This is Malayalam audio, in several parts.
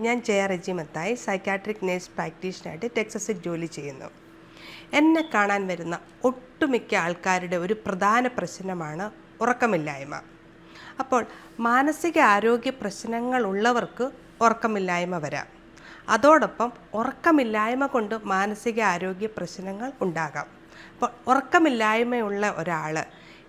ഞാൻ ജയ റെജി മത്തായി സൈക്കാട്രിക് നേഴ്സ് പ്രാക്ടീഷനായിട്ട് ടെക്സസിൽ ജോലി ചെയ്യുന്നു. എന്നെ കാണാൻ വരുന്ന ഒട്ടുമിക്ക ആൾക്കാരുടെ ഒരു പ്രധാന പ്രശ്നമാണ് ഉറക്കമില്ലായ്മ. അപ്പോൾ മാനസിക ആരോഗ്യ പ്രശ്നങ്ങൾ ഉള്ളവർക്ക് ഉറക്കമില്ലായ്മ വരാം. അതോടൊപ്പം ഉറക്കമില്ലായ്മ കൊണ്ട് മാനസിക ആരോഗ്യ പ്രശ്നങ്ങൾ ഉണ്ടാകാം. അപ്പോൾ ഉറക്കമില്ലായ്മയുള്ള ഒരാൾ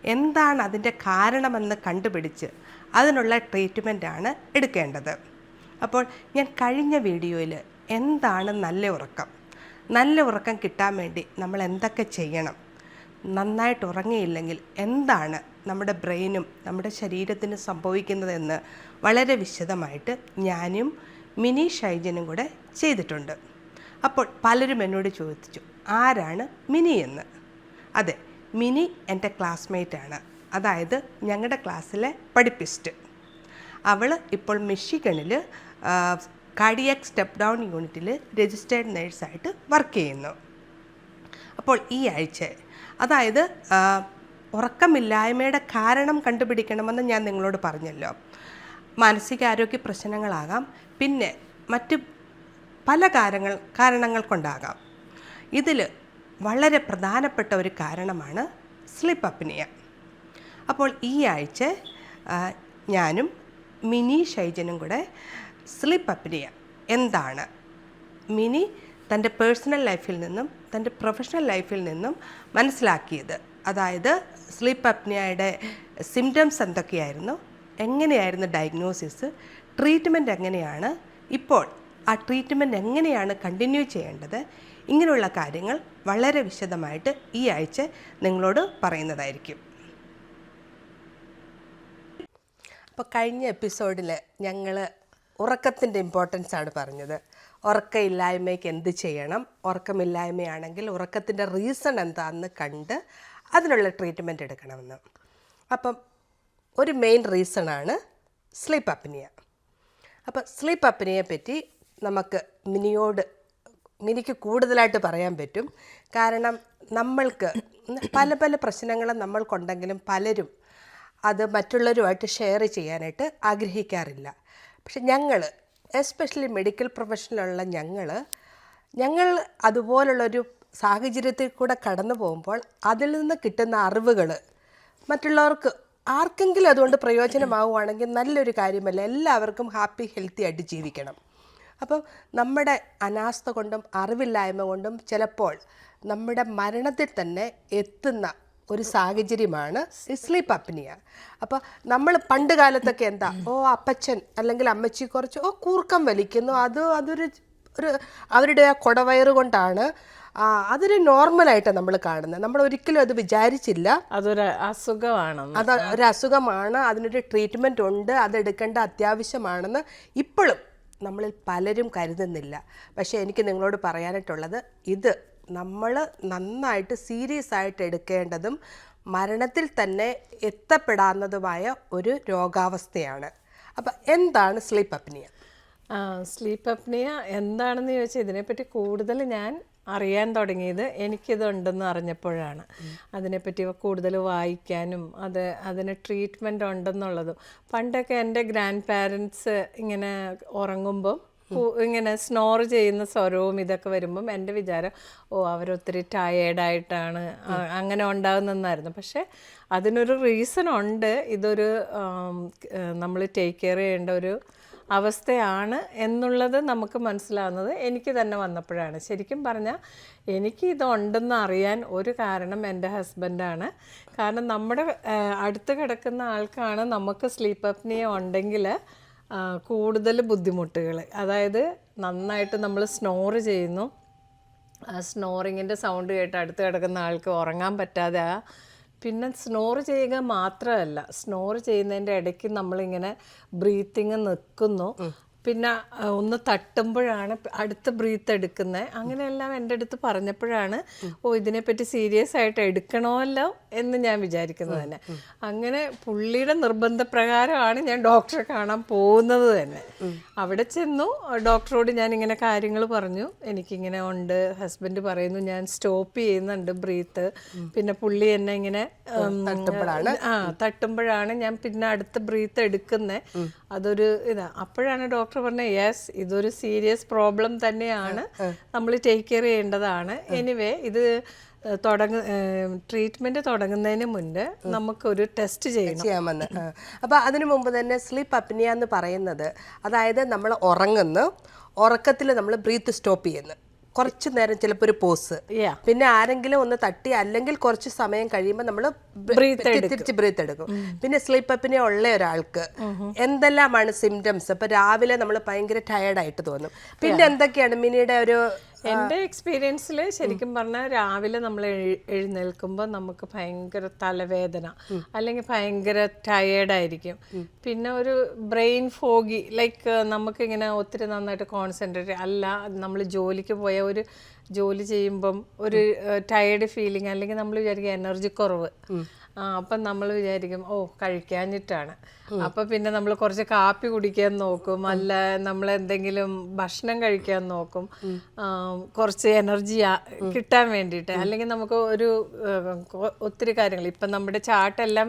എന്താണ് അതിന്റെ കാരണമെന്ന് കണ്ടുപിടിച്ച് അതിനുള്ള ട്രീറ്റ്മെന്റാണ് എടുക്കേണ്ടത്. അപ്പോൾ ഞാൻ കഴിഞ്ഞ വീഡിയോയിൽ എന്താണ് നല്ല ഉറക്കം? നല്ല ഉറക്കം കിട്ടാൻ വേണ്ടി നമ്മൾ എന്തൊക്കെ ചെയ്യണം? നന്നായിട്ട് ഉറങ്ങിയില്ലെങ്കിൽ എന്താണ് നമ്മുടെ ബ്രെയിനും നമ്മുടെ ശരീരത്തിനും സംഭവിക്കുന്നതെന്ന് വളരെ വിശദമായിട്ട് ഞാനും മിനി ഷൈജനും കൂടെ ചെയ്തിട്ടുണ്ട്. അപ്പോൾ പലരും എന്നോട് ചോദിച്ചു ആരാണ് മിനി എന്ന്? അതെ മിനി എന്റെ ക്ലാസ്മേറ്റാണ്. അതായത് ഞങ്ങളുടെ ക്ലാസ്സിലെ പഠിപ്പിസ്റ്റ്. അവൾ ഇപ്പോൾ മിഷിഗണിൽ കാർഡിയാക് സ്റ്റെപ്പ് ഡൗൺ യൂണിറ്റിൽ രജിസ്റ്റേർഡ് നേഴ്സായിട്ട് വർക്ക് ചെയ്യുന്നു. അപ്പോൾ ഈ ആഴ്ച അതായത് ഉറക്കമില്ലായ്മയുടെ കാരണം കണ്ടുപിടിക്കണമെന്ന് ഞാൻ നിങ്ങളോട് പറഞ്ഞല്ലോ. മാനസികാരോഗ്യ പ്രശ്നങ്ങളാകാം പിന്നെ മറ്റ് പല കാരണങ്ങൾ കാരണങ്ങൾ കൊണ്ടാകാം. ഇതിൽ വളരെ പ്രധാനപ്പെട്ട ഒരു കാരണമാണ് സ്ലിപ്പ് അപ്നിയ. അപ്പോൾ ഈ ആഴ്ച ഞാനും മിനി ഷൈജനും കൂടെ സ്ലിപ്പ് അപ്നിയ എന്താണ്? മിനി തന്റെ പേഴ്സണൽ ലൈഫിൽ നിന്നും തന്റെ പ്രൊഫഷണൽ ലൈഫിൽ നിന്നും മനസ്സിലാക്കിയത്. അതായത് സ്ലീപ്പ് അപ്നിയയുടെ സിംറ്റംസ് എന്തൊക്കെയായിരുന്നു? എങ്ങനെയായിരുന്നു ഡയഗ്നോസിസ്? ട്രീറ്റ്മെന്റ് എങ്ങനെയാണ്? ഇപ്പോൾ ആ ട്രീറ്റ്മെന്റ് എങ്ങനെയാണ് കണ്ടിന്യൂ ചെയ്യേണ്ടത്? ഇങ്ങനെയുള്ള കാര്യങ്ങൾ വളരെ വിശദമായിട്ട് ഈ ആഴ്ച നിങ്ങളോട് പറയുന്നതായിരിക്കും. അപ്പോൾ കഴിഞ്ഞ എപ്പിസോഡിൽ ഞങ്ങൾ ഉറക്കത്തിന്റെ ഇമ്പോർട്ടൻസ് ആണ് പറഞ്ഞത്. ഉറക്കമില്ലായ്മയ്ക്ക് എന്ത് ചെയ്യണം? ഉറക്കമില്ലായ്മയാണെങ്കിൽ ഉറക്കത്തിന്റെ റീസൺ എന്താണെന്ന് കണ്ട് അതിനുള്ള ട്രീറ്റ്മെന്റ് എടുക്കണമെന്ന്. അപ്പം ഒരു മെയിൻ റീസണാണ് സ്ലീപ്പ് അപ്നിയ അപ്പം സ്ലീപ്പ് അപ്നിയെ പറ്റി നമുക്ക് മിനിയോട് മിനിക്ക് കൂടുതലായിട്ട് പറയാൻ പറ്റും. കാരണം നമ്മൾക്ക് പല പല പ്രശ്നങ്ങളും നമ്മൾക്കുണ്ടെങ്കിലും പലരും അത് മറ്റുള്ളവരുമായിട്ട് ഷെയർ ചെയ്യാനായിട്ട് ആഗ്രഹിക്കാറില്ല. പക്ഷെ ഞങ്ങൾ എസ്പെഷ്യലി മെഡിക്കൽ പ്രൊഫഷനിലുള്ള ഞങ്ങൾ ഞങ്ങൾ അതുപോലുള്ളൊരു സാഹചര്യത്തിൽ കൂടെ കടന്നു പോകുമ്പോൾ അതിൽ നിന്ന് കിട്ടുന്ന അറിവുകൾ മറ്റുള്ളവർക്ക് ആർക്കെങ്കിലും അതുകൊണ്ട് പ്രയോജനമാവുകയാണെങ്കിൽ നല്ലൊരു കാര്യമല്ല. എല്ലാവർക്കും ഹാപ്പി ഹെൽത്തി ആയിട്ട് ജീവിക്കണം. അപ്പം നമ്മുടെ അനാസ്ഥ കൊണ്ടും അറിവില്ലായ്മ കൊണ്ടും ചിലപ്പോൾ നമ്മുടെ മരണത്തിൽ തന്നെ എത്തുന്ന ഒരു സാഹചര്യമാണ് സ്ലീപ്പ് അപ്നിയ. അപ്പോൾ നമ്മൾ പണ്ട് കാലത്തൊക്കെ എന്താ ഓ അപ്പച്ചൻ അല്ലെങ്കിൽ അമ്മച്ചി കുറച്ച് ഓ കൂർക്കം വലിക്കുന്നു. അത് അതൊരു ഒരു അവരുടെ ആ കുടവയറ് കൊണ്ടാണ് അതൊരു നോർമലായിട്ട് നമ്മൾ കാണുന്നത്. നമ്മൾ ഒരിക്കലും അത് വിചാരിച്ചില്ല. അതൊരു അസുഖമാണ് അത് ഒരു അസുഖമാണ് അതിനൊരു ട്രീറ്റ്മെന്റ് ഉണ്ട് അതെടുക്കേണ്ട അത്യാവശ്യമാണെന്ന് ഇപ്പോഴും നമ്മളിൽ പലരും കരുതുന്നില്ല. പക്ഷേ എനിക്ക് നിങ്ങളോട് പറയാനായിട്ടുള്ളത് ഇത് നമ്മൾ നന്നായിട്ട് സീരിയസ് ആയിട്ട് എടുക്കേണ്ടതും മരണത്തിൽ തന്നെ എത്തപ്പെടാവുന്നതുമായ ഒരു രോഗാവസ്ഥയാണ്. അപ്പം എന്താണ് സ്ലീപ്പ് അപ്നിയ സ്ലീപ്പ് അപ്നിയ എന്താണെന്ന് ചോദിച്ചാൽ ഇതിനെപ്പറ്റി കൂടുതൽ ഞാൻ അറിയാൻ തുടങ്ങിയത് എനിക്കിതുണ്ടെന്ന് അറിഞ്ഞപ്പോഴാണ്. അതിനെപ്പറ്റി കൂടുതൽ വായിക്കാനും അത് അതിന് ട്രീറ്റ്മെന്റ് ഉണ്ടെന്നുള്ളതും. പണ്ടൊക്കെ എന്റെ ഗ്രാൻഡ് പാരൻസ് ഇങ്ങനെ ഉറങ്ങുമ്പം ഇങ്ങനെ സ്നോർ ചെയ്യുന്ന സ്വരവും ഇതൊക്കെ വരുമ്പം എന്റെ വിചാരം ഓ അവരൊത്തിരി ടയേർഡായിട്ടാണ് അങ്ങനെ ഉണ്ടാകുന്നതായിരുന്നു പക്ഷേ അതിനൊരു റീസൺ ഉണ്ട് ഇതൊരു നമ്മൾ ടേക്ക് കെയർ ചെയ്യേണ്ട ഒരു അവസ്ഥയാണ് എന്നുള്ളത് നമുക്ക് മനസ്സിലാവുന്നത്. എനിക്ക് തന്നെ വന്നപ്പോഴാണ്. ശരിക്കും പറഞ്ഞാൽ എനിക്ക് ഇതുണ്ടെന്ന് അറിയാൻ ഒരു കാരണം എന്റെ ഹസ്ബൻഡാണ്. കാരണം നമ്മുടെ അടുത്ത് കിടക്കുന്ന ആൾക്കാണ് നമുക്ക് സ്ലീപ്പ് അപ്നിയ ഉണ്ടെങ്കിൽ കൂടുതൽ ബുദ്ധിമുട്ടുകൾ അതായത് നന്നായിട്ട് നമ്മൾ സ്നോർ ചെയ്യുന്നു. ആ സ്നോറിങ്ങിന്റെ സൗണ്ട് കേട്ട് അടുത്ത് കിടക്കുന്ന ആൾക്ക് ഉറങ്ങാൻ പറ്റാതെ ആ പിന്നെ സ്നോർ ചെയ്യുക മാത്രമല്ല സ്നോർ ചെയ്യുന്നതിന്റെ ഇടയ്ക്ക് നമ്മളിങ്ങനെ ബ്രീത്തിങ് നിൽക്കുന്നു പിന്നെ ഒന്ന് തട്ടുമ്പോഴാണ് അടുത്ത് ബ്രീത്ത് എടുക്കുന്നത് അങ്ങനെയെല്ലാം എന്റെ അടുത്ത് പറഞ്ഞപ്പോഴാണ് ഓ ഇതിനെപ്പറ്റി സീരിയസ് ആയിട്ട് എടുക്കണമല്ലോ എന്ന് ഞാൻ വിചാരിക്കുന്നത് തന്നെ. അങ്ങനെ പുള്ളിയുടെ നിർബന്ധപ്രകാരമാണ് ഞാൻ ഡോക്ടറെ കാണാൻ പോകുന്നത് തന്നെ. അവിടെ ചെന്നു ഡോക്ടറോട് ഞാൻ ഇങ്ങനെ കാര്യങ്ങൾ പറഞ്ഞു. എനിക്കിങ്ങനെ ഉണ്ട് ഹസ്ബൻഡ് പറയുന്നു ഞാൻ സ്റ്റോപ്പ് ചെയ്യുന്നുണ്ട് ബ്രീത്ത്. പിന്നെ പുള്ളി എന്നെ ഇങ്ങനെ ആ തട്ടുമ്പോഴാണ് ഞാൻ പിന്നെ അടുത്ത ബ്രീത്ത് എടുക്കുന്നത് അതൊരു ഇതാ അപ്പോഴാണ് ഡോക്ടർ പറഞ്ഞത് യെസ് ഇതൊരു സീരിയസ് പ്രോബ്ലം തന്നെയാണ്. നമ്മൾ ടേക്ക് കെയർ ചെയ്യേണ്ടതാണ്. എനിവേ ഇത് തുടങ്ങ ട്രീറ്റ്മെന്റ് തുടങ്ങുന്നതിന് മുൻപ് നമുക്കൊരു ടെസ്റ്റ് ചെയ്യണം. ചെയ്യാമെന്ന്. അപ്പോൾ അപ്പൊ അതിനു മുമ്പ് തന്നെ സ്ലീപ്പ് അപ്നിയ എന്ന് പറയുന്നത് അതായത് നമ്മൾ ഉറങ്ങുന്നു ഉറക്കത്തിൽ നമ്മൾ ബ്രീത്ത് സ്റ്റോപ്പ് ചെയ്യുന്നു. കുറച്ച് നേരം ചിലപ്പോൾ ഒരു പോസ്. പിന്നെ ആരെങ്കിലും ഒന്ന് തട്ടി അല്ലെങ്കിൽ കുറച്ച് സമയം കഴിയുമ്പോൾ നമ്മൾ തിരിച്ച് ബ്രീത്ത് എടുക്കും. പിന്നെ സ്ലീപ്പ് അപ്പിനെ ഉള്ള ഒരാൾക്ക് എന്തെല്ലാമാണ് സിംറ്റംസ് അപ്പൊ രാവിലെ നമ്മൾ ഭയങ്കര ടയർഡായിട്ട് തോന്നും. പിന്നെ എന്തൊക്കെയാണ് മിനിയുടെ ഒരു എന്റെ എക്സ്പീരിയൻസിൽ ശരിക്കും പറഞ്ഞാൽ രാവിലെ നമ്മൾ എഴുന്നേൽക്കുമ്പോൾ നമുക്ക് ഭയങ്കര തലവേദന. അല്ലെങ്കിൽ ഭയങ്കര ടയേർഡായിരിക്കും പിന്നെ ഒരു ബ്രെയിൻ ഫോഗി ലൈക്ക് നമുക്കിങ്ങനെ ഒത്തിരി നന്നായിട്ട് കോൺസെൻട്രേറ്റ് അല്ല നമ്മൾ ജോലിക്ക് പോയ ഒരു ജോലി ചെയ്യുമ്പം ഒരു ടയേർഡ് ഫീലിംഗ് അല്ലെങ്കിൽ നമ്മൾ വിചാരിക്കുക എനർജി കുറവ്. അപ്പം നമ്മൾ വിചാരിക്കും ഓ കഴിക്കാഞ്ഞിട്ടാണ്. അപ്പൊ പിന്നെ നമ്മൾ കുറച്ച് കാപ്പി കുടിക്കാൻ നോക്കും അല്ല നമ്മൾ എന്തെങ്കിലും ഭക്ഷണം കഴിക്കാൻ നോക്കും. കുറച്ച് എനർജി കിട്ടാൻ വേണ്ടിയിട്ട്. അല്ലെങ്കിൽ നമുക്ക് ഒരു ഒത്തിരി കാര്യങ്ങൾ. ഇപ്പം നമ്മുടെ ചാട്ടെല്ലാം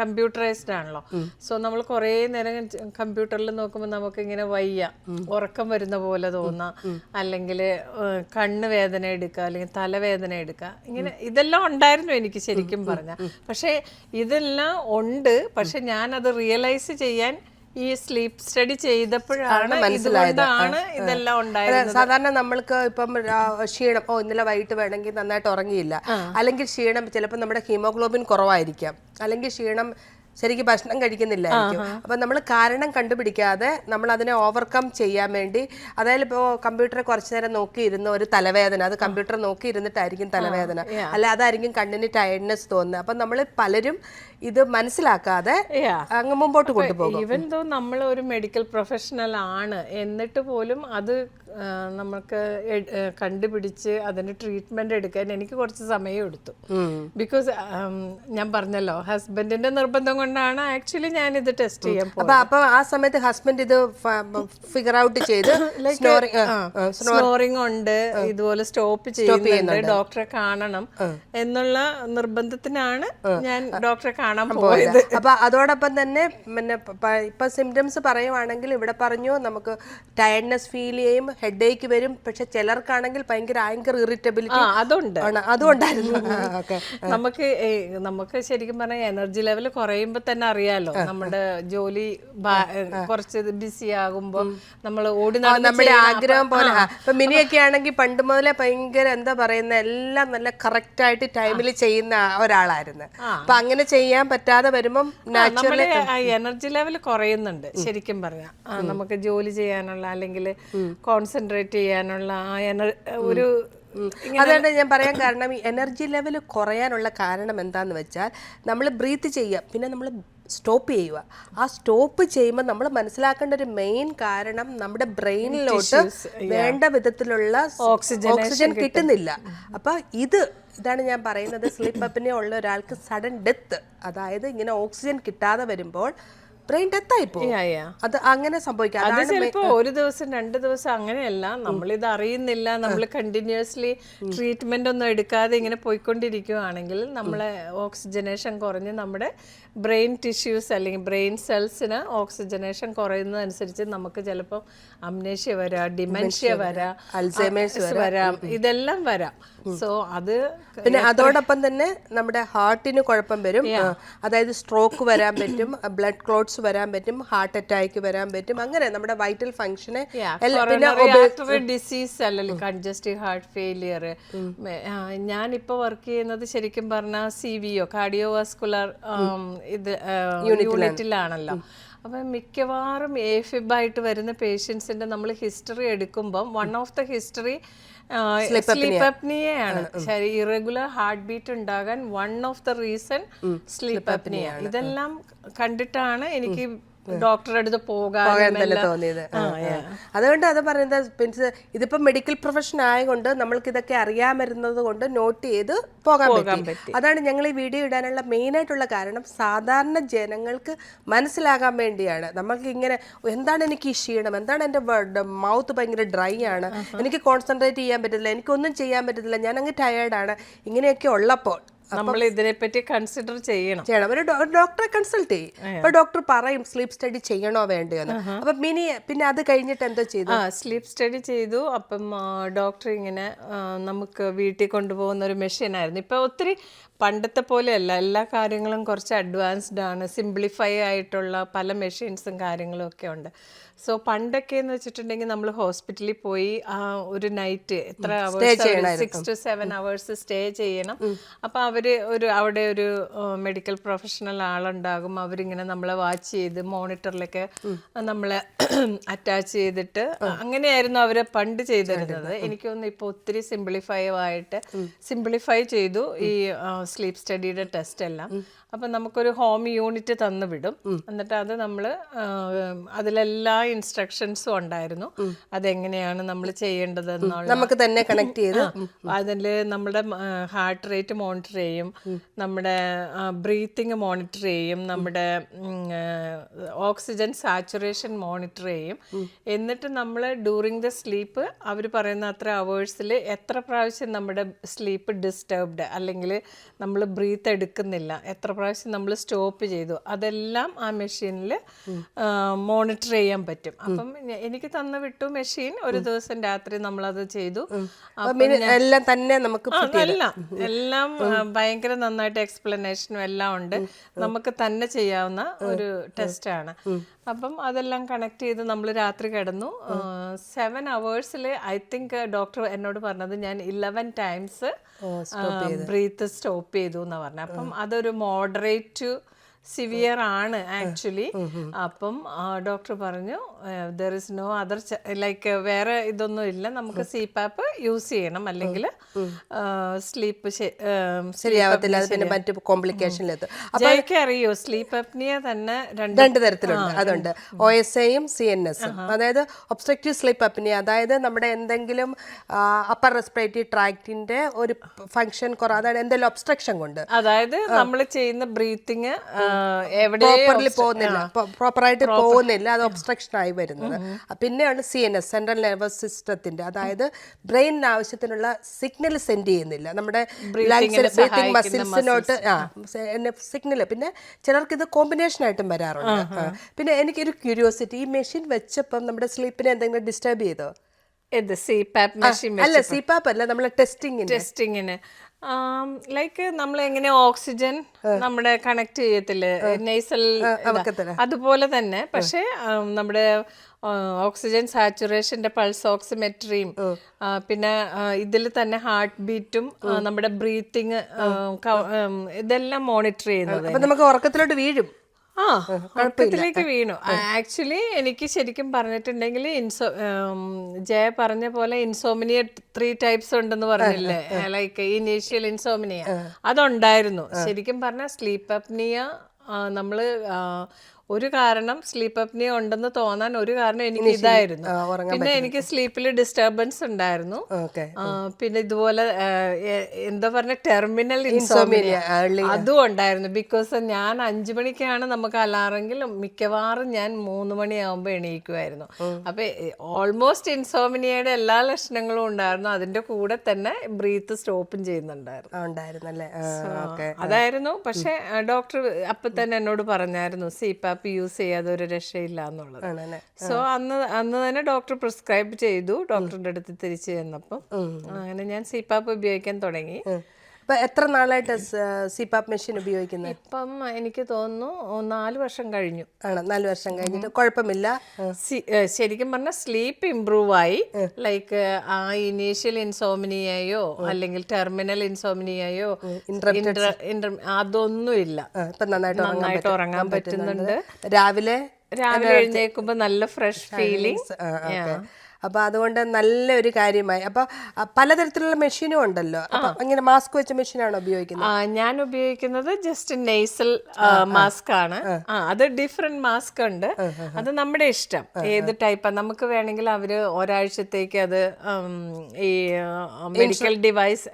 കമ്പ്യൂട്ടറൈസ്ഡ് ആണല്ലോ. സോ നമ്മൾ കുറേ നേരം കമ്പ്യൂട്ടറിൽ നോക്കുമ്പോൾ നമുക്ക് ഇങ്ങനെ വയ്യ ഉറക്കം വരുന്ന പോലെ തോന്നാം. അല്ലെങ്കിൽ കണ്ണ് വേദന എടുക്കുക അല്ലെങ്കിൽ തലവേദന എടുക്കുക. ഇങ്ങനെ ഇതെല്ലാം ഉണ്ടായിരുന്നു എനിക്ക് ശരിക്കും പറഞ്ഞ. പക്ഷേ ഇതെല്ലാം ഉണ്ട്. പക്ഷെ ഞാനത് റിയലൈസ് ചെയ്യാൻ ഈ സ്ലീപ്പ് സ്റ്റഡി ചെയ്തപ്പോഴാണ് മനസ്സിലായതാണ് ഇതെല്ലാം ഉണ്ടായത് സാധാരണ നമ്മൾക്ക് ഇപ്പം ക്ഷീണം ഓ ഇന്നലെ വൈകിട്ട് വേണമെങ്കിൽ നന്നായിട്ട് ഉറങ്ങിയില്ല. അല്ലെങ്കിൽ ക്ഷീണം ചിലപ്പോൾ നമ്മുടെ ഹീമോഗ്ലോബിൻ കുറവായിരിക്കാം. അല്ലെങ്കിൽ ക്ഷീണം ശരിക്കും ഭക്ഷണം കഴിക്കുന്നില്ലായിരിക്കും. അപ്പം നമ്മൾ കാരണം കണ്ടുപിടിക്കാതെ നമ്മൾ അതിനെ ഓവർകം ചെയ്യാൻ വേണ്ടി അതായത് ഇപ്പോൾ കമ്പ്യൂട്ടറെ കുറച്ചു നേരം നോക്കിയിരുന്ന ഒരു തലവേദന അത് കമ്പ്യൂട്ടർ നോക്കി ഇരുന്നിട്ടായിരിക്കും തലവേദന. അല്ല അതായിരിക്കും കണ്ണിന് ടയർഡ്നെസ് തോന്നുന്നത്. അപ്പം നമ്മൾ പലരും ഇത് മനസ്സിലാക്കാതെ. അങ്ങ് മുമ്പോട്ട് കൊണ്ടുപോകും. ഈവൻ ദോ നമ്മൾ ഒരു മെഡിക്കൽ പ്രൊഫഷണൽ ആണ് എന്നിട്ട് പോലും അത് നമുക്ക് കണ്ടുപിടിച്ച് അതിന് ട്രീറ്റ്മെന്റ് എടുക്കാൻ എനിക്ക് കുറച്ച് സമയം എടുത്തു. ബിക്കോസ് ഞാൻ പറഞ്ഞല്ലോ ഹസ്ബൻഡിന്റെ നിർബന്ധം കൊണ്ടാണ് ആക്ച്വലി ഞാൻ ഇത് ടെസ്റ്റ് ചെയ്യാൻ അപ്പൊ അപ്പൊ ആ സമയത്ത് ഹസ്ബൻഡ് ഇത് ഫിഗർ ഔട്ട് ചെയ്ത് സ്നോറിംഗ് ഉണ്ട് ഇതുപോലെ സ്റ്റോപ്പ് ചെയ്യുന്നുണ്ട് ഡോക്ടറെ കാണണം എന്നുള്ള നിർബന്ധത്തിനാണ് ഞാൻ ഡോക്ടറെ കാണാൻ പോയത്. അപ്പൊ അതോടൊപ്പം തന്നെ പിന്നെ ഇപ്പൊ സിംറ്റംസ് പറയുവാണെങ്കിൽ ഇവിടെ പറഞ്ഞു നമുക്ക് ടയർഡ്നെസ് ഫീൽ ചെയ്യും ഹെഡ് ഏക്ക് വരും. പക്ഷെ ചിലർക്കാണെങ്കിൽ ഭയങ്കര ആങ്കർ ഇറിറ്റബിലിറ്റി അതുണ്ട്. അതുകൊണ്ടായിരുന്നു. നമുക്ക് നമുക്ക് ശരിക്കും പറഞ്ഞാൽ എനർജി ലെവൽ കുറയുമ്പോ തന്നെ അറിയാലോ. നമ്മുടെ ജോലി കുറച്ച് ബിസി ആകുമ്പോ നമ്മൾ ഓടി നമ്മുടെ ആഗ്രഹം പോലെ. ഇപ്പൊ മിനിയൊക്കെ ആണെങ്കിൽ പണ്ട് മുതലേ ഭയങ്കര എന്താ പറയുന്ന എല്ലാം നല്ല കറക്റ്റ് ആയിട്ട് ടൈമിൽ ചെയ്യുന്ന ഒരാളായിരുന്നു. അപ്പൊ അങ്ങനെ ചെയ്യാൻ പറ്റാതെ വരുമ്പം നാച്ചുറലി എനർജി ലെവൽ കുറയുന്നുണ്ട് ശരിക്കും പറഞ്ഞാൽ നമുക്ക് ജോലി ചെയ്യാനുള്ള അല്ലെങ്കിൽ കോൺസെൻട്രേറ്റ് ചെയ്യാനുള്ള ആ എനർ ഒരു അതുകൊണ്ട് ഞാൻ പറയാൻ കാരണം ഈ എനർജി ലെവൽ കുറയാനുള്ള കാരണം എന്താന്ന് വെച്ചാൽ നമ്മൾ ബ്രീത്ത് ചെയ്യുക പിന്നെ നമ്മൾ സ്റ്റോപ്പ് ചെയ്യുക. ആ സ്റ്റോപ്പ് ചെയ്യുമ്പോൾ നമ്മൾ മനസ്സിലാക്കേണ്ട ഒരു മെയിൻ കാരണം നമ്മുടെ ബ്രെയിനിലോട്ട് വേണ്ട വിധത്തിലുള്ള ഓക്സിജൻ ഓക്സിജൻ കിട്ടുന്നില്ല. അപ്പോൾ ഇത് ഇതാണ് ഞാൻ പറയുന്നത് സ്ലീപ്പ് അപ്പിനെ ഉള്ള ഒരാൾക്ക് സഡൻ ഡെത്ത് അതായത് ഇങ്ങനെ ഓക്സിജൻ കിട്ടാതെ വരുമ്പോൾ ബ്രെയിൻ ഡെത്ത് ആയി പോകും. Yeah, yeah. അത് അങ്ങനെ സംഭവിക്കാം. അത് അതാണ് ചിലപ്പോ ഒരു ദിവസം രണ്ട് ദിവസം അങ്ങനെയല്ല. നമ്മളിത് അറിയുന്നില്ല. നമ്മൾ കണ്ടിന്യൂസ്ലി ട്രീറ്റ്മെന്റ് ഒന്നും എടുക്കാതെ ഇങ്ങനെ പോയിക്കൊണ്ടിരിക്കുകയാണെങ്കിൽ നമ്മളെ ഓക്സിജനേഷൻ കുറഞ്ഞ് നമ്മുടെ ബ്രെയിൻ ടിഷ്യൂസ് അല്ലെങ്കിൽ ബ്രെയിൻ സെൽസിന് ഓക്സിജനേഷൻ കുറയുന്നതനുസരിച്ച് നമുക്ക് ചിലപ്പോൾ അംനേഷ്യ വരാം ഡിമെൻഷ്യ വരാം അൽസൈമേഴ്സ് വരാം. ഇതെല്ലാം വരാം. സോ അത് പിന്നെ അതോടൊപ്പം തന്നെ നമ്മുടെ ഹാർട്ടിന് കുഴപ്പം വരും. അതായത് സ്ട്രോക്ക് വരാൻ പറ്റും ബ്ലഡ് ക്ലോട്ട്സ് വരാൻ പറ്റും ഹാർട്ട് അറ്റാക്ക് വരാൻ പറ്റും. അങ്ങനെ നമ്മുടെ വൈറ്റൽ ഫംഗ്ഷനെ ഡിസീസ് അല്ലെങ്കിൽ കൺജസ്റ്റീവ് ഹാർട്ട് ഫെയിലിയർ ഞാൻ ഞാനിപ്പോൾ വർക്ക് ചെയ്യുന്നത് ശരിക്കും പറഞ്ഞാൽ C V O cardio vascular ഇത് യൂണിറ്റിലാണല്ലോ അപ്പം മിക്കവാറും എഫിബ് ആയിട്ട് വരുന്ന പേഷ്യൻസിന്റെ നമ്മൾ ഹിസ്റ്ററി എടുക്കുമ്പം one of the history sleep അപ്നിയാണ് ശരി ഇറഗുലർ ഹാർട്ട് ബീറ്റ് ഉണ്ടാകാൻ one of the reason sleep apnea ഇതെല്ലാം കണ്ടിട്ടാണ് എനിക്ക് ഡോക്ടറുടെ അടുത്ത് പോകാൻ തന്നെ തോന്നിയത്. അതുകൊണ്ട് അത് പറയുന്നത് മീൻസ് ഇതിപ്പോ മെഡിക്കൽ പ്രൊഫഷൻ ആയതുകൊണ്ട് നമ്മൾക്ക് ഇതൊക്കെ അറിയാമരുന്നത് കൊണ്ട് നോട്ട് ചെയ്ത് പോകാൻ പറ്റും. അതാണ് ഞങ്ങൾ ഈ വീഡിയോ ഇടാനുള്ള മെയിൻ ആയിട്ടുള്ള കാരണം. സാധാരണ ജനങ്ങൾക്ക് മനസ്സിലാകാൻ വേണ്ടിയാണ്. നമ്മൾക്ക് ഇങ്ങനെ എന്താണ് എനിക്ക് ഈ ക്ഷീണം? എന്താണ് എന്റെ മൗത്ത് ഭയങ്കര ഡ്രൈ ആണ്. എനിക്ക് കോൺസെൻട്രേറ്റ് ചെയ്യാൻ പറ്റത്തില്ല. എനിക്കൊന്നും ചെയ്യാൻ പറ്റത്തില്ല. ഞാൻ അങ്ങ് ടയേർഡാണ് ഇങ്ങനെയൊക്കെ ഉള്ളപ്പോൾ നമ്മൾ ഇതിനെപ്പറ്റി കൺസിഡർ ചെയ്യണം. ചെയ്യണം. ഒരു ഡോക്ടറെ കൺസൾട്ട് ചെയ്യും. അപ്പൊ ഡോക്ടർ പറയും സ്ലീപ്പ് സ്റ്റഡി ചെയ്യണോ വേണ്ടയോ എന്ന് അപ്പൊ മിനി പിന്നെ അത് കഴിഞ്ഞിട്ട് എന്തോ ചെയ്തു? സ്ലീപ്പ് സ്റ്റഡി ചെയ്തു. അപ്പം ഡോക്ടർ ഇങ്ങനെ നമുക്ക് വീട്ടിൽ കൊണ്ടുപോകുന്ന ഒരു മെഷീൻ ആയിരുന്നു. ഇപ്പൊ ഒത്തിരി പണ്ടത്തെ പോലെ അല്ല. എല്ലാ കാര്യങ്ങളും കുറച്ച് അഡ്വാൻസ്ഡ് ആണ്. സിംപ്ലിഫൈ ആയിട്ടുള്ള പല മെഷീൻസും കാര്യങ്ങളും ഒക്കെ ഉണ്ട്. സോ പണ്ടൊക്കെ എന്ന് വെച്ചിട്ടുണ്ടെങ്കിൽ നമ്മൾ ഹോസ്പിറ്റലിൽ പോയി ആ ഒരു നൈറ്റ് എത്ര hours six to seven hours stay ചെയ്യണം. അപ്പൊ അവർ ഒരു അവിടെ ഒരു മെഡിക്കൽ പ്രൊഫഷണൽ ആളുണ്ടാകും. അവരിങ്ങനെ നമ്മളെ വാച്ച് ചെയ്ത് മോണിറ്ററിലൊക്കെ നമ്മളെ അറ്റാച്ച് ചെയ്തിട്ട് അങ്ങനെയായിരുന്നു അവർ പണ്ട് ചെയ്തിരുന്നത്. എനിക്കൊന്ന് ഇപ്പൊ ഒത്തിരി സിംപ്ലിഫൈ ആയിട്ട് സിംപ്ലിഫൈ ചെയ്തു ഈ സ്ലീപ്പ് സ്റ്റഡിയുടെ ടെസ്റ്റ് എല്ലാം. അപ്പൊ നമുക്കൊരു ഹോം യൂണിറ്റ് തന്നു വിടും. എന്നിട്ട് അത് നമ്മൾ അതിലെല്ലാ ഇൻസ്ട്രക്ഷൻസും ഉണ്ടായിരുന്നു. അതെങ്ങനെയാണ് നമ്മൾ ചെയ്യേണ്ടത് നമുക്ക് തന്നെ കണക്ട് ചെയ്ത് അതിൽ നമ്മുടെ ഹാർട്ട് റേറ്റ് മോണിറ്റർ ചെയ്യും. നമ്മുടെ ബ്രീത്തിങ് മോണിറ്റർ ചെയ്യും. നമ്മുടെ ഓക്സിജൻ സാച്ചുറേഷൻ മോണിറ്റർ ചെയ്യും. എന്നിട്ട് നമ്മൾ ഡ്യൂറിങ് ദ സ്ലീപ്പ് അവർ പറയുന്ന അത്ര അവേഴ്സിൽ എത്ര പ്രാവശ്യം നമ്മുടെ സ്ലീപ്പ് ഡിസ്റ്റർബ്ഡ് അല്ലെങ്കിൽ നമ്മൾ ബ്രീത്ത് എടുക്കുന്നില്ല എത്ര പ്രാവശ്യം നമ്മൾ സ്റ്റോപ്പ് ചെയ്തു. അതെല്ലാം ആ മെഷീനിൽ മോണിറ്റർ ചെയ്യാൻ പറ്റും. അപ്പം എനിക്ക് തന്നു വിട്ടു മെഷീൻ. ഒരു ദിവസം രാത്രി നമ്മളത് ചെയ്തു. എല്ലാം തന്നെ നമുക്ക് എല്ലാം എല്ലാം ഭയങ്കര നന്നായിട്ട് എക്സ്പ്ലനേഷനും എല്ലാം ഉണ്ട്. നമുക്ക് തന്നെ ചെയ്യാവുന്ന ഒരു ടെസ്റ്റ് ആണ്. അപ്പം അതെല്ലാം കണക്ട് ചെയ്ത് നമ്മൾ രാത്രി കിടന്നു. സെവൻ അവേഴ്സിൽ ഐ തിങ്ക് ഡോക്ടർ എന്നോട് പറഞ്ഞത് ഞാൻ ഇലവൻ ടൈംസ് ബ്രീത്ത് സ്റ്റോപ്പ് ചെയ്തു. എന്ന് പറഞ്ഞത് അപ്പം അതൊരു മോഡറേറ്റ് സിവിയർ ആണ് ആക്ച്വലി അപ്പം ഡോക്ടർ പറഞ്ഞു there is no other like വേറെ ഇതൊന്നും ഇല്ല. നമുക്ക് സി പാപ്പ് യൂസ് ചെയ്യണം. അല്ലെങ്കിൽ സ്ലീപ്പ് ശരിയാവത്തില്ല. പിന്നെ മറ്റു കോംപ്ലിക്കേഷനിലെത്തും ജയ്ക്ക് അറിയോ? സ്ലീപ്പ് അപ്നിയ തന്നെ രണ്ട് തരത്തിലുണ്ട്. അതുണ്ട്. ഒ എസ് എയും സി എൻ എസും അതായത് ഒബ്സ്ട്രക്റ്റീവ് സ്ലീപ്പ് അപ്നിയ അതായത് നമ്മുടെ എന്തെങ്കിലും അപ്പർ റെസ്പിറേറ്ററി ട്രാക്റ്റിന്റെ ഒരു ഫംഗ്ഷൻ കുറ അതായത് എന്തെങ്കിലും ഒബ്സ്ട്രക്ഷൻ കൊണ്ട്. അതായത് നമ്മൾ ചെയ്യുന്ന ബ്രീത്തിങ് പ്രോപ്പർലി പോകുന്നില്ല. പ്രോപ്പർ ആയിട്ട് പോകുന്നില്ല. അത് ഒബ്സ്ട്രക്ഷൻ ആയി വരുന്നത്. പിന്നെയാണ് C N S central nervous സിസ്റ്റത്തിന്റെ അതായത് ബ്രെയിനിന് ആവശ്യത്തിനുള്ള സിഗ്നൽ സെൻഡ് ചെയ്യുന്നില്ല. നമ്മുടെ ബ്രീത്തിങ് മസിൽസിനോട്ട് ആ സിഗ്നൽ പിന്നെ ചിലർക്ക് ഇത് കോമ്പിനേഷൻ ആയിട്ടും വരാറുണ്ട്. പിന്നെ എനിക്കൊരു ക്യൂരിയോസിറ്റി ഈ മെഷീൻ വെച്ചപ്പം നമ്മുടെ സ്ലീപ്പിനെ എന്തെങ്കിലും ഡിസ്റ്റർബ് ചെയ്തോ? അല്ല സിപാപ്പ് അല്ല നമ്മളെ ടെസ്റ്റിംഗിന് ടെസ്റ്റിങ്ങിന് ലൈക്ക് നമ്മൾ എങ്ങനെ ഓക്സിജൻ നമ്മുടെ കണക്ട് ചെയ്യത്തില്ലേ? നെയ്സൽ അതുപോലെ തന്നെ പക്ഷേ നമ്മുടെ ഓക്സിജൻ സാച്ചുറേഷന്റെ പൾസ് ഓക്സിമെട്രിയും പിന്നെ ഇതിൽ തന്നെ ഹാർട്ട് ബീറ്റും നമ്മുടെ ബ്രീത്തിങ് ഇതെല്ലാം മോണിറ്റർ ചെയ്യുന്നത് നമുക്ക് ഉറക്കത്തിലോട്ട് വീഴും. ആ ഉറക്കത്തിലേക്ക് വീണു. ആക്ച്വലി എനിക്ക് ശരിക്കും പറഞ്ഞിട്ടുണ്ടെങ്കിൽ ഇൻസോ ജയ പറഞ്ഞ പോലെ ഇൻസോമിനിയ ത്രീ ടൈപ്സ് ഉണ്ടെന്ന് പറഞ്ഞില്ലേ? ലൈക്ക് ഇനീഷ്യൽ ഇൻസോമിനിയ അതുണ്ടായിരുന്നു. ശരിക്കും പറഞ്ഞാൽ സ്ലീപ്പ് അപ്നിയ നമ്മൾ ആ, ഒരു കാരണം സ്ലീപ്പ് അപ്നിയ ഉണ്ടെന്ന് തോന്നാൻ ഒരു കാരണം എനിക്ക് ഇതായിരുന്നു. പിന്നെ എനിക്ക് സ്ലീപ്പിൽ ഡിസ്റ്റർബൻസ് ഉണ്ടായിരുന്നു. പിന്നെ ഇതുപോലെ എന്താ പറഞ്ഞ ടെർമിനൽ ഇൻസോമിനിയ അതും ഉണ്ടായിരുന്നു. ബിക്കോസ് ഞാൻ അഞ്ചു മണിക്കാണ് നമുക്ക് അലാറെങ്കിൽ മിക്കവാറും ഞാൻ മൂന്ന് മണിയാകുമ്പോൾ എണീക്കുമായിരുന്നു അപ്പൊ ഓൾമോസ്റ്റ് ഇൻസോമിനിയയുടെ എല്ലാ ലക്ഷണങ്ങളും ഉണ്ടായിരുന്നു. അതിന്റെ കൂടെ തന്നെ ബ്രീത്ത് സ്റ്റോപ്പും ചെയ്യുന്നുണ്ടായിരുന്നു. അതായിരുന്നു. പക്ഷെ ഡോക്ടർ അപ്പൊ തന്നെ എന്നോട് പറഞ്ഞായിരുന്നു സി പാപ്പ് യൂസ് ചെയ്യാതെ ഒരു രക്ഷയില്ല എന്നുള്ളത്. സോ അന്ന് അന്ന് തന്നെ ഡോക്ടർ പ്രിസ്ക്രൈബ് ചെയ്തു. ഡോക്ടറിന്റെ അടുത്ത് തിരിച്ചു ചെന്നപ്പം. അങ്ങനെ ഞാൻ സിപാപ്പ് ഉപയോഗിക്കാൻ തുടങ്ങി. എത്ര നാളായിട്ട് സിപാപ്പ് മെഷീൻ ഉപയോഗിക്കുന്നത് ഇപ്പം എനിക്ക് തോന്നുന്നു നാല് വർഷം കഴിഞ്ഞു. ആണ് നാല് വർഷം കഴിഞ്ഞിട്ട് കുഴപ്പമില്ല. ശരിക്കും പറഞ്ഞാൽ സ്ലീപ്പ് ഇമ്പ്രൂവ് ആയി. ലൈക്ക് ആ ഇനീഷ്യൽ ഇൻസോമിനിയയോ അല്ലെങ്കിൽ ടെർമിനൽ ഇൻസോമിനിയയോ അതൊന്നും ഇല്ല നന്നായിട്ട് ഉറങ്ങാൻ പറ്റുന്നുണ്ട്. രാവിലെ? രാവിലെ എഴുന്നേൽക്കുമ്പോൾ നല്ല ഫ്രഷ് ഫീലിംഗ് ആ, ഓക്കെ അപ്പൊ അതുകൊണ്ട് നല്ലൊരു കാര്യമായി. അപ്പോൾ പലതരത്തിലുള്ള മെഷീനും ഉണ്ടല്ലോ. അപ്പോൾ അങ്ങനെ മാസ്ക് വെച്ച മെഷീനാണ് ഉപയോഗിക്കുന്നത്? ഞാൻ ഉപയോഗിക്കുന്നത് ജസ്റ്റ് നെയ്സൽ മാസ്ക് ആണ്. ആ. അത് ഡിഫറെന്റ് മാസ്ക് ഉണ്ട്. അത് നമ്മുടെ ഇഷ്ടം. ഏത് ടൈപ്പ് നമുക്ക് വേണമെങ്കിൽ അവർ ഒരാഴ്ചത്തേക്ക് അത് ഈ മെഡിക്കൽ ഡിവൈസ്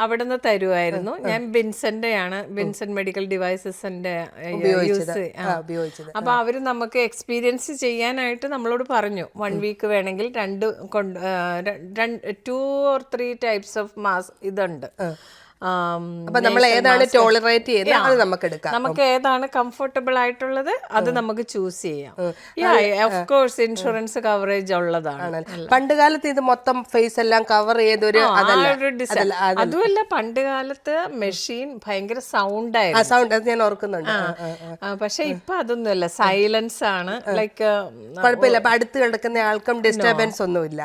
അവിടെ നിന്ന് തരുമായിരുന്നു ഞാൻ ബിൻസന്റെ ആണ്. ബിൻസൺ മെഡിക്കൽ ഡിവൈസസിന്റെ യൂസ് അപ്പൊ അവർ നമുക്ക് എക്സ്പീരിയൻസ് ചെയ്യാനായിട്ട് നമ്മളോട് പറഞ്ഞു. വൺ വീക്ക് വേണമെങ്കിൽ രണ്ട് കൊണ്ട് two or three types of masks ഇതുണ്ട്. നമ്മൾ ഏതാണ് ടോളറേറ്റ് ചെയ്യുന്നത് അത് നമുക്ക് എടുക്കാം നമുക്ക് ഏതാണ് കംഫർട്ടബിൾ ആയിട്ടുള്ളത് അത് നമുക്ക് ചൂസ് ചെയ്യാം. ഓഫ് കോഴ്സ് ഇൻഷുറൻസ് കവറേജ് ഉള്ളതാണ്. പണ്ട് കാലത്ത് ഇത് മൊത്തം ഫേസ് എല്ലാം കവർ ചെയ്തൊരു. അതുമല്ല പണ്ട് കാലത്ത് മെഷീൻ ഭയങ്കര സൗണ്ട് ആയിരുന്നു. സൗണ്ട് അത് ഞാൻ ഓർക്കുന്നുണ്ട്. പക്ഷെ ഇപ്പൊ അതൊന്നുമല്ല. സൈലൻസ് ആണ്. ലൈക്ക് കുഴപ്പമില്ല. അപ്പൊ അടുത്ത് കിടക്കുന്ന ആൾക്കും ഡിസ്റ്റർബൻസ് ഒന്നുമില്ല. ഇല്ല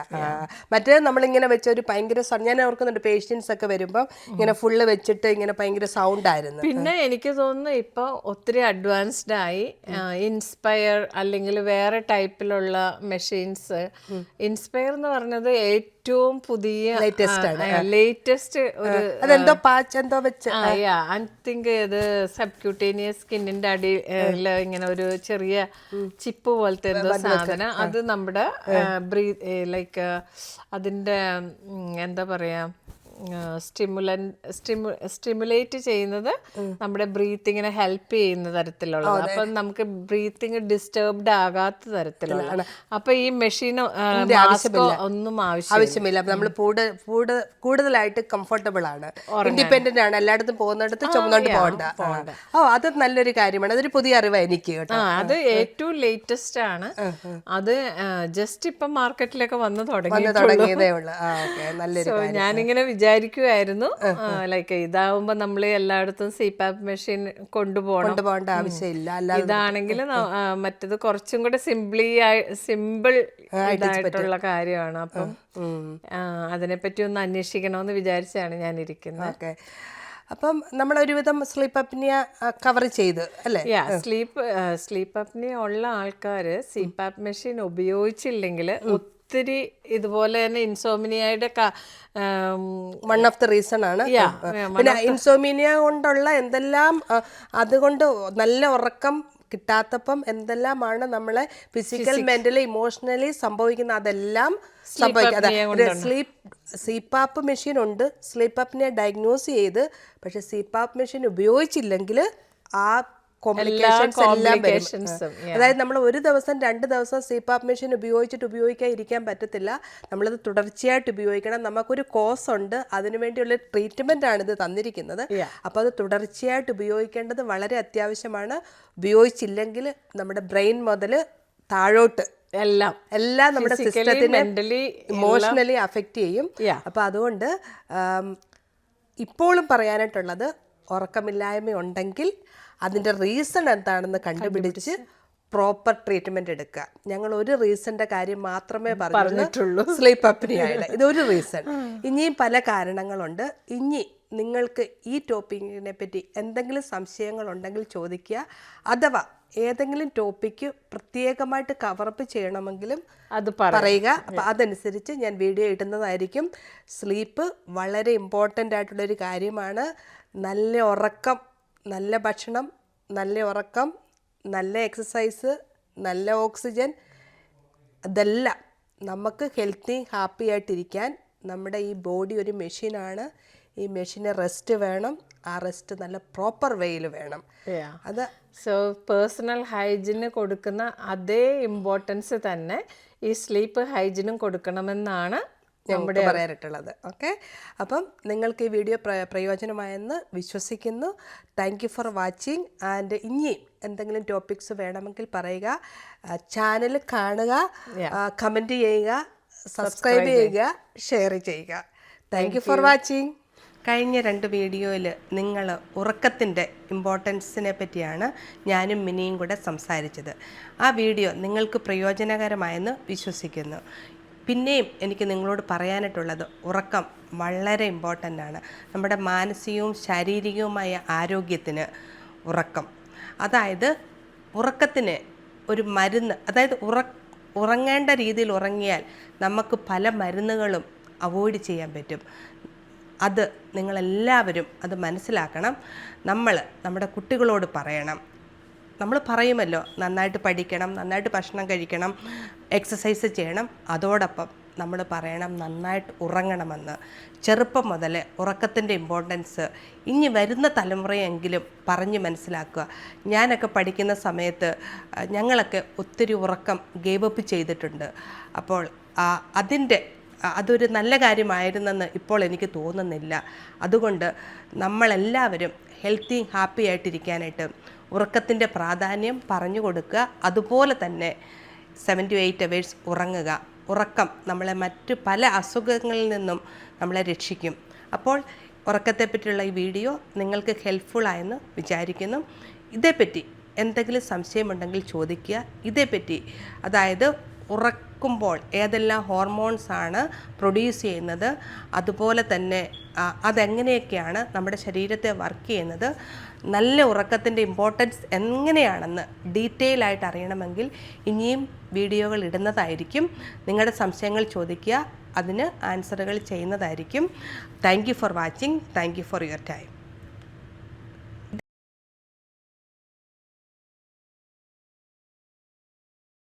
മറ്റേ നമ്മളിങ്ങനെ വെച്ച ഒരു ഭയങ്കര ഞാൻ ഓർക്കുന്നുണ്ട് പേഷ്യൻസ് ഒക്കെ വരുമ്പോൾ ഇങ്ങനെ ഫുള്ള് വെച്ചിട്ട് ഇങ്ങനെ ഭയങ്കര സൗണ്ട് ആയിരുന്നു. പിന്നെ എനിക്ക് തോന്നുന്നു ഇപ്പൊ ഒത്തിരി അഡ്വാൻസ്ഡ് ആയി. ഇൻസ്പയർ അല്ലെങ്കിൽ വേറെ ടൈപ്പിലുള്ള മെഷീൻസ് ഇൻസ്പയർ എന്ന് പറഞ്ഞത് ഏറ്റവും പുതിയ ലേറ്റസ്റ്റ് ഒരു അതെന്തോ പാച്ച് എന്തോ വെച്ച്. ഐ തിങ്ക് ഇത് സബ്ക്യൂട്ടേനിയസ് സ്കിന്നിന്റെ അടിയിൽ ഇങ്ങനെ ഒരു ചെറിയ ചിപ്പ് പോലത്തെ എന്തോ സാധനം. അത് നമ്മുടെ ബ്രീ ലൈക്ക് അതിന്റെ എന്താ പറയാ സ്റ്റിമുലൻ സ്റ്റിമുലേറ്റ് ചെയ്യുന്നത് നമ്മുടെ ബ്രീത്തിങ്ങിനെ ഹെൽപ്പ് ചെയ്യുന്ന തരത്തിലുള്ളത്. അപ്പൊ നമുക്ക് ബ്രീത്തിങ് ഡിസ്റ്റർബ്ഡ് ആകാത്ത തരത്തിലുള്ള അപ്പൊ ഈ മെഷീൻ ഒന്നും ആവശ്യം ആവശ്യമില്ല. നമ്മൾ കൂടുതലായിട്ട് കംഫർട്ടബിൾ ആണ്. ഇൻഡിപെൻഡന്റ് ആണ്. എല്ലായിടത്തും പോകുന്നിടത്ത് ചുമന്നോണ്ട് പോകണ്ട. ഓ അത് നല്ലൊരു കാര്യമാണ്. അതൊരു പുതിയ അറിവാണ് എനിക്ക് അത് ഏറ്റവും ലേറ്റസ്റ്റ് ആണ്. അത് ജസ്റ്റ് ഇപ്പൊ മാർക്കറ്റിലൊക്കെ വന്ന് തുടങ്ങി ഞാനിങ്ങനെ തുടങ്ങിയതേ സോ വിചാരിക്കുമായിരുന്നു ലൈക്ക് ഇതാവുമ്പോ നമ്മൾ എല്ലായിടത്തും സിപാപ്പ് മെഷീൻ കൊണ്ടുപോകണം. കൊണ്ടുപോകേണ്ട ആവശ്യമില്ല. അല്ലാതെ ഇതാണെങ്കിൽ മറ്റത് കുറച്ചും കൂടെ സിംപ്ലി സിമ്പിൾ ആയിട്ടുള്ള കാര്യമാണ്. അപ്പം അതിനെപ്പറ്റി ഒന്ന് അന്വേഷിക്കണമെന്ന് വിചാരിച്ചാണ് ഞാൻ ഇരിക്കുന്നത് ഓക്കെ. അപ്പം നമ്മൾ ഒരുവിധം സ്ലീപ്പ് അപ്നിയ കവർ ചെയ്ത് അല്ലേ? സ്ലീപ്പ് സ്ലീപ്പ് അപ്നിയ ഉള്ള ആൾക്കാർ സിപാപ്പ് മെഷീൻ ഉപയോഗിച്ചില്ലെങ്കിൽ ഒത്തിരി ഇതുപോലെ തന്നെ ഇൻസോമിനിയയുടെ വൺ ഓഫ് ദ റീസൺ ആണ്. പിന്നെ ഇൻസോമിനിയ കൊണ്ടുള്ള എന്തെല്ലാം അതുകൊണ്ട് നല്ല ഉറക്കം കിട്ടാത്തപ്പം എന്തെല്ലാമാണ് നമ്മളെ ഫിസിക്കൽ മെന്റലി ഇമോഷണലി സംഭവിക്കുന്ന അതെല്ലാം സംഭവിക്കും സ്ലീപ്പ് സീപ്പാപ്പ് മെഷീൻ ഉണ്ട്. സ്ലീപ്പ് അപ്പിനെ ഡയഗ്നോസ് ചെയ്ത്. പക്ഷെ സീപ്പാപ്പ് മെഷീൻ ഉപയോഗിച്ചില്ലെങ്കിൽ ആ കോംപ്ലിക്കേഷൻസ് എല്ലാം വരും. കോംപ്ലിക്കേഷൻസും അതായത് നമ്മൾ ഒരു ദിവസം രണ്ട് ദിവസം സീപ്പാപ്പ് മെഷീൻ ഉപയോഗിച്ചിട്ട് ഉപയോഗിക്കാൻ ഇരിക്കാൻ പറ്റത്തില്ല. നമ്മളത് തുടർച്ചയായിട്ട് ഉപയോഗിക്കണം. നമുക്കൊരു കോസ് ഉണ്ട്. അതിനുവേണ്ടിയുള്ള ട്രീറ്റ്മെന്റ് ആണ് ഇത് തന്നിരിക്കുന്നത്. അപ്പോൾ അത് തുടർച്ചയായിട്ട് ഉപയോഗിക്കേണ്ടത് വളരെ അത്യാവശ്യമാണ്. ഉപയോഗിച്ചില്ലെങ്കിൽ നമ്മുടെ ബ്രെയിൻ മുതൽ താഴോട്ട് എല്ലാം. എല്ലാം നമ്മുടെ സിസ്റ്റത്തിനെ മെന്റലി ഇമോഷണലി അഫക്റ്റ് ചെയ്യും. അപ്പോൾ അതുകൊണ്ട് ഇപ്പോഴും പറയാനായിട്ടുള്ളത് ഉറക്കമില്ലായ്മ ഉണ്ടെങ്കിൽ അതിന്റെ റീസൺ എന്താണെന്ന് കണ്ടുപിടിച്ച് പ്രോപ്പർ ട്രീറ്റ്മെന്റ് എടുക്കുക. ഞങ്ങൾ ഒരു റീസന്റെ കാര്യം മാത്രമേ പറഞ്ഞിട്ടുള്ളൂ. സ്ലീപ്പ് അപ്നിയായിട്ട് ഇതൊരു റീസൺ ഇനിയും പല കാരണങ്ങളുണ്ട്. ഇനി നിങ്ങൾക്ക് ഈ ടോപ്പിക്കിനെ പറ്റി എന്തെങ്കിലും സംശയങ്ങളുണ്ടെങ്കിൽ ചോദിക്കുക. അഥവാ ഏതെങ്കിലും ടോപ്പിക്ക് പ്രത്യേകമായിട്ട് കവറപ്പ് ചെയ്യണമെങ്കിലും അത് പറയുക. അപ്പം അതനുസരിച്ച് ഞാൻ വീഡിയോ ഇടുന്നതായിരിക്കും. സ്ലീപ്പ് വളരെ ഇമ്പോർട്ടന്റ് ആയിട്ടുള്ളൊരു കാര്യമാണ്. നല്ല ഉറക്കം നല്ല ഭക്ഷണം നല്ല ഉറക്കം നല്ല എക്സസൈസ് നല്ല ഓക്സിജൻ ഇതെല്ലാം നമുക്ക് ഹെൽത്തി ഹാപ്പി ആയിട്ടിരിക്കാൻ നമ്മുടെ ഈ ബോഡി ഒരു മെഷീനാണ് ഈ മെഷീന് റെസ്റ്റ് വേണം. ആ റെസ്റ്റ് നല്ല പ്രോപ്പർ വേയിൽ വേണം. അത് സോ പേഴ്സണൽ ഹൈജീന് കൊടുക്കുന്ന അതേ ഇമ്പോർട്ടൻസ് തന്നെ ഈ സ്ലീപ്പ് ഹൈജീനും കൊടുക്കണമെന്നാണ് ഞങ്ങൾക്ക് പറയാനായിട്ടുള്ളത് ഓക്കെ? അപ്പം നിങ്ങൾക്ക് ഈ വീഡിയോ പ്ര പ്രയോജനമായെന്ന് വിശ്വസിക്കുന്നു. Thank you for watching and ഇനിയും എന്തെങ്കിലും ടോപ്പിക്സ് വേണമെങ്കിൽ പറയുക. ചാനൽ കാണുക. കമന്റ് ചെയ്യുക. സബ്സ്ക്രൈബ് ചെയ്യുക. ഷെയർ ചെയ്യുക. താങ്ക് യു ഫോർ വാച്ചിങ് കഴിഞ്ഞ രണ്ട് വീഡിയോയിൽ നിങ്ങൾ ഉറക്കത്തിന്റെ ഇമ്പോർട്ടൻസിനെ പറ്റിയാണ് ഞാനും മിനിയും കൂടെ സംസാരിച്ചത്. ആ വീഡിയോ നിങ്ങൾക്ക് പ്രയോജനകരമായെന്ന് വിശ്വസിക്കുന്നു. പിന്നെയും എനിക്ക് നിങ്ങളോട് പറയാനായിട്ടുള്ളത് ഉറക്കം വളരെ ഇമ്പോർട്ടന്റ് ആണ്. നമ്മുടെ മാനസികവും ശാരീരികവുമായ ആരോഗ്യത്തിന് ഉറക്കം. അതായത് ഉറക്കത്തിന് ഒരു മരുന്ന് അതായത് ഉറ ഉറങ്ങേണ്ട രീതിയിൽ ഉറങ്ങിയാൽ നമുക്ക് പല മരുന്നുകളും അവോയ്ഡ് ചെയ്യാൻ പറ്റും. അത് നിങ്ങളെല്ലാവരും അത് മനസ്സിലാക്കണം. നമ്മൾ നമ്മുടെ കുട്ടികളോട് പറയണം. നമ്മൾ പറയുമല്ലോ നന്നായിട്ട് പഠിക്കണം നന്നായിട്ട് ഭക്ഷണം കഴിക്കണം എക്സസൈസ് ചെയ്യണം. അതോടൊപ്പം നമ്മൾ പറയണം നന്നായിട്ട് ഉറങ്ങണമെന്ന്. ചെറുപ്പം മുതൽ ഉറക്കത്തിന്റെ ഇമ്പോർട്ടൻസ് ഇനി വരുന്ന തലമുറയെങ്കിലും പറഞ്ഞ് മനസ്സിലാക്കുക. ഞാനൊക്കെ പഠിക്കുന്ന സമയത്ത് ഞങ്ങളൊക്കെ ഒത്തിരി ഉറക്കം ഗേവ് അപ്പ് ചെയ്തിട്ടുണ്ട്. അപ്പോൾ അതിന്റെ അതൊരു നല്ല കാര്യമായിരുന്നെന്ന് ഇപ്പോൾ എനിക്ക് തോന്നുന്നില്ല. അതുകൊണ്ട് നമ്മളെല്ലാവരും ഹെൽത്തി ഹാപ്പി ആയിട്ടിരിക്കാനായിട്ട് ഉറക്കത്തിന്റെ പ്രാധാന്യം പറഞ്ഞു കൊടുക്കുക. അതുപോലെ തന്നെ സെവൻ ടു എയ്റ്റ് അവേഴ്സ് ഉറങ്ങുക. ഉറക്കം നമ്മളെ മറ്റ് പല അസുഖങ്ങളിൽ നിന്നും നമ്മളെ രക്ഷിക്കും. അപ്പോൾ ഉറക്കത്തെപ്പറ്റിയുള്ള ഈ വീഡിയോ നിങ്ങൾക്ക് ഹെൽപ്ഫുള്ളായെന്ന് വിചാരിക്കുന്നു. ഇതേപ്പറ്റി എന്തെങ്കിലും സംശയമുണ്ടെങ്കിൽ ചോദിക്കുക. ഇതേപ്പറ്റി അതായത് ഉറക്കുമ്പോൾ ഏതെല്ലാം ഹോർമോൺസ് ആണ് പ്രൊഡ്യൂസ് ചെയ്യുന്നത് അതുപോലെ തന്നെ അതെങ്ങനെയൊക്കെയാണ് നമ്മുടെ ശരീരത്തെ വർക്ക് ചെയ്യുന്നത് നല്ല ഉറക്കത്തിന്റെ ഇമ്പോർട്ടൻസ് എങ്ങനെയാണെന്ന് ഡീറ്റെയിൽ ആയിട്ട് അറിയണമെങ്കിൽ ഇനിയും വീഡിയോകൾ ഇടുന്നതായിരിക്കും. നിങ്ങളുടെ സംശയങ്ങൾ ചോദിക്കുക അതിന് ആൻസറുകൾ ചെയ്യുന്നതായിരിക്കും. Thank you for watching thank you for your time.